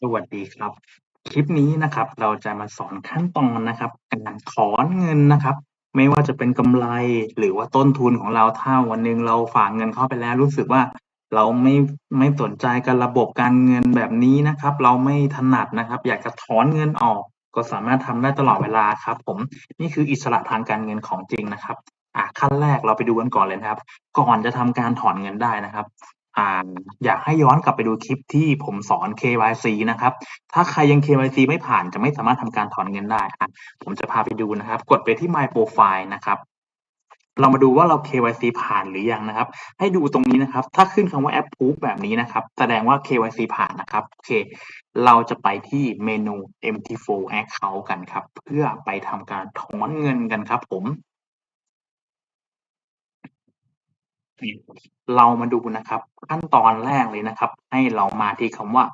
สวัสดีครับ คลิปนี้นะครับ เราจะมาสอนขั้นตอนนะครับการถอนเงินนะครับ ไม่ว่าจะเป็นกำไรหรือว่าต้นทุนของเราถ้าวันหนึ่งเราฝากเงินเข้าไปแล้วรู้สึกว่า เราไม่ไม่สนใจกับระบบการเงินแบบนี้นะครับ เราไม่ถนัดนะครับ อยากจะถอนเงินออก ก็สามารถทำได้ตลอดเวลาครับ ผมนี่คืออิสระทางการเงินของจริงนะครับอะขั้นแรกเราไปดูกันก่อนเลยนะครับ ก่อนจะทำการถอนเงินได้นะครับ อ่าอยากให้ย้อนกลับไปดูคลิปที่ผมสอน KYC นะครับ ถ้าใครยัง KYC ไม่ผ่านจะไม่สามารถทำการถอนเงินได้อะผมจะพาไปดูนะครับ กดไปที่ My Profile นะครับ เรามาดูว่าเรา KYC ผ่านหรือยังนะครับ ให้ดูตรงนี้นะครับ ถ้าขึ้นคำว่า Approve แบบนี้นะครับ แสดงว่า KYC ผ่านนะครับ โอเค เราจะไปที่เมนู MT4 Account กันครับ เพื่อไปทำการถอนเงินกันครับผม เรามาดูนะครับ ขั้นตอนแรกเลยนะครับ ให้เรามาที่คำว่า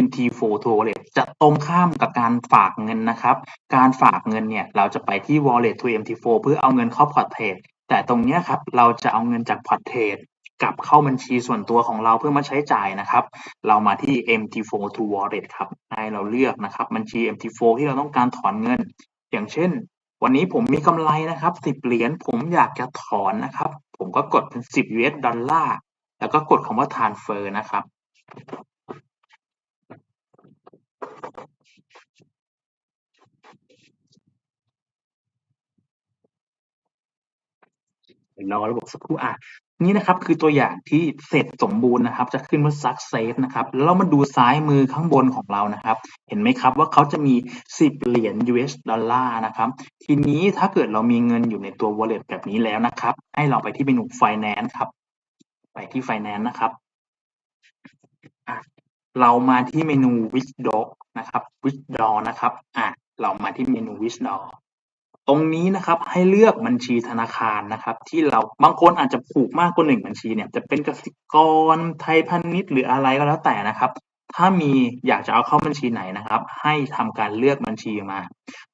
MT4 to Wallet จะตรงข้ามกับการฝากเงินนะครับ การฝากเงินเนี่ย เราจะไปที่ Wallet to MT4 เพื่อเอาเงินเข้าพอร์ตเทรดแต่ตรงนี้ครับ เราจะเอาเงินจากพอร์ตเทรดกลับเข้าบัญชีส่วนตัวของเราเพื่อมาใช้จ่ายนะครับ เรามาที่ MT4 to Wallet ครับ ให้เราเลือกนะครับ บัญชี MT4 ที่เราต้องการถอนเงิน อย่างเช่น วันนี้ผมมีกำไรนะครับ 10 เหรียญผมอยากจะถอนนะครับ ผมก็กดเป็น 10 US ดอลลาร์ แล้วก็กดคำว่า transfer นะครับเดี๋ยวรอระบบสักครู่อะนี่นะครับคือตัวอย่างที่เสร็จสมบูรณ์นะครับ จะขึ้นว่า success นะครับแล้วเรามาดูซ้ายมือข้างบนของเรานะครับ เห็นไหมครับว่าเขาจะมี 10 เหรียญ US ดอลลาร์นะครับ ทีนี้ถ้าเกิดเรามีเงินอยู่ในตัว wallet แบบนี้แล้วนะครับ ให้เราไปที่เมนู finance ครับ ไปที่ finance นะครับ เรามาที่เมนู withdraw นะครับ withdraw นะครับอะเรามาที่เมนู withdraw ตรงนี้นะครับให้เลือกบัญชีธนาคารนะครับ ที่เราบางคนอาจจะผูกมากกว่าหนึ่งบัญชีเนี่ยจะเป็นกสิกรไทยพาณิชย์หรืออะไรก็แล้วแต่นะครับ ถ้ามีอยากจะเอาเข้าบัญชีไหนนะครับ ให้ทำการเลือกบัญชีมา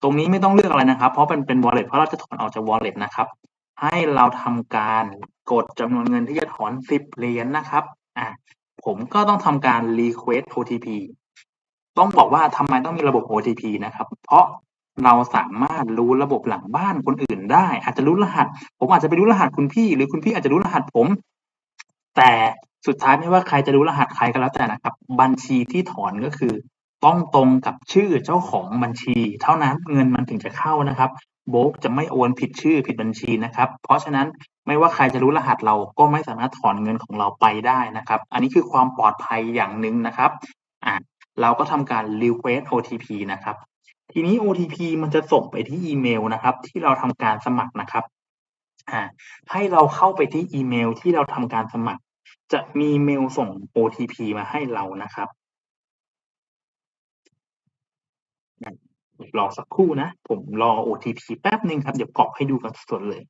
ตรงนี้ไม่ต้องเลือกอะไรนะครับ เพราะเป็นเป็น wallet เพราะเราจะถอนออกจาก wallet นะครับ ให้เราทำการกดจำนวนเงินที่จะถอน 10เหรียญนะครับอะผมก็ต้องทำการ request OTP ต้องบอกว่าทำไมต้องมีระบบ OTP นะครับ เพราะ เราสามารถรู้ระบบหลังบ้านคนอื่นได้ อาจจะรู้รหัส ผมอาจจะไปรู้รหัสคุณพี่ หรือคุณพี่อาจจะรู้รหัสผม แต่สุดท้ายไม่ว่าใครจะรู้รหัสใครก็แล้วแต่นะครับ บัญชีที่ถอนก็คือ ต้องตรงกับชื่อเจ้าของบัญชี เท่านั้นเงินมันถึงจะเข้านะครับโบกจะไม่โอนผิดชื่อผิดบัญชีนะครับ เพราะฉะนั้นไม่ว่าใครจะรู้รหัสเราก็ไม่สามารถถอนเงินของเราไปได้นะครับ อันนี้คือความปลอดภัยอย่างหนึ่งนะครับอ่าเราก็ทำการ request OTP นะครับ ทีนี้ OTP มันจะส่งไปที่อีเมลนะครับ ที่เราทำการสมัครนะครับให้เราเข้าไปที่อีเมลที่เราทำการสมัคร จะมีเมลส่ง OTP มาให้เรานะครับรอสักครู่นะ ผมรอ OTP แป๊บหนึ่งครับ เดี๋ยวกรอกให้ดูกันสดๆเลย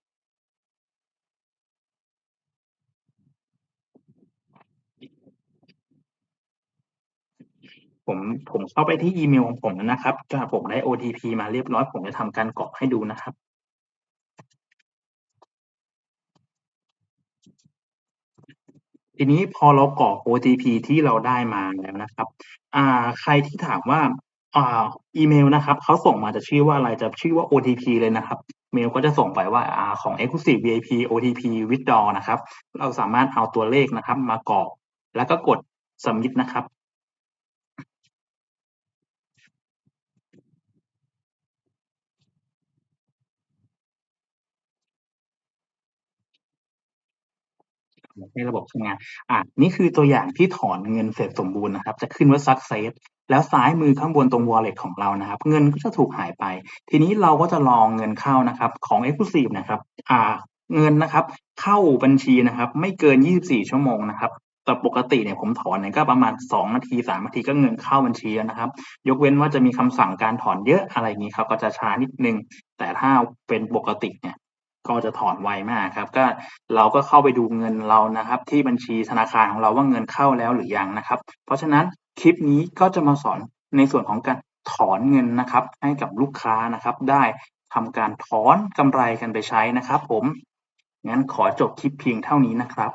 ผมผมเข้าไปที่อีเมลของผมนะครับถ้าผมได้ OTP มาเรียบร้อย ผมจะทำการกรอกให้ดูนะครับ ทีนี้พอเรากรอก OTP ที่เราได้มาแล้วนะครับ อ่า ใครที่ถามว่าอ่าอีเมลนะครับเขาส่งมาจะชื่อว่าอะไรจะชื่อว่า OTP เลยนะครับ เมลก็จะส่งไปว่าอ่าของ Exclusive VIP OTP Withdraw นะครับ เราสามารถเอาตัวเลขนะครับ มากรอกแล้วก็กด submit นะครับ ให้ระบบทำงาน อ่านี่คือตัวอย่างที่ถอนเงินเสร็จสมบูรณ์นะครับ จะขึ้นว่า success แล้วซ้ายมือข้างบนตรง wallet ของเรานะครับ เงินก็จะถูกหายไป ทีนี้เราก็จะรองเงินเข้านะครับของ Exclusive นะครับอ่าเงินนะครับ เข้าบัญชีนะครับ ไม่เกิน 24 ชั่วโมงนะครับแต่ปกติเนี่ยผมถอนเนี่ยก็ประมาณ 2 นาที 3 นาทีก็เงินเข้าบัญชีแล้วนะครับ ยกเว้นว่าจะมีคำสั่งการถอนเยอะอะไรงนี้ครับก็จะช้านิดนึง แต่ถ้าเป็นปกติเนี่ย ก็จะถอนไวมากครับ ก็เราก็เข้าไปดูเงินเรานะครับ ที่บัญชีธนาคารของเราว่าเงินเข้าแล้วหรือยังนะครับ เพราะฉะนั้นคลิปนี้ก็จะมาสอนในส่วนของการถอนเงินนะครับ ให้กับลูกค้านะครับ ได้ทำการถอนกำไรกันไปใช้นะครับ ผมงั้นขอจบคลิปเพียงเท่านี้นะครับ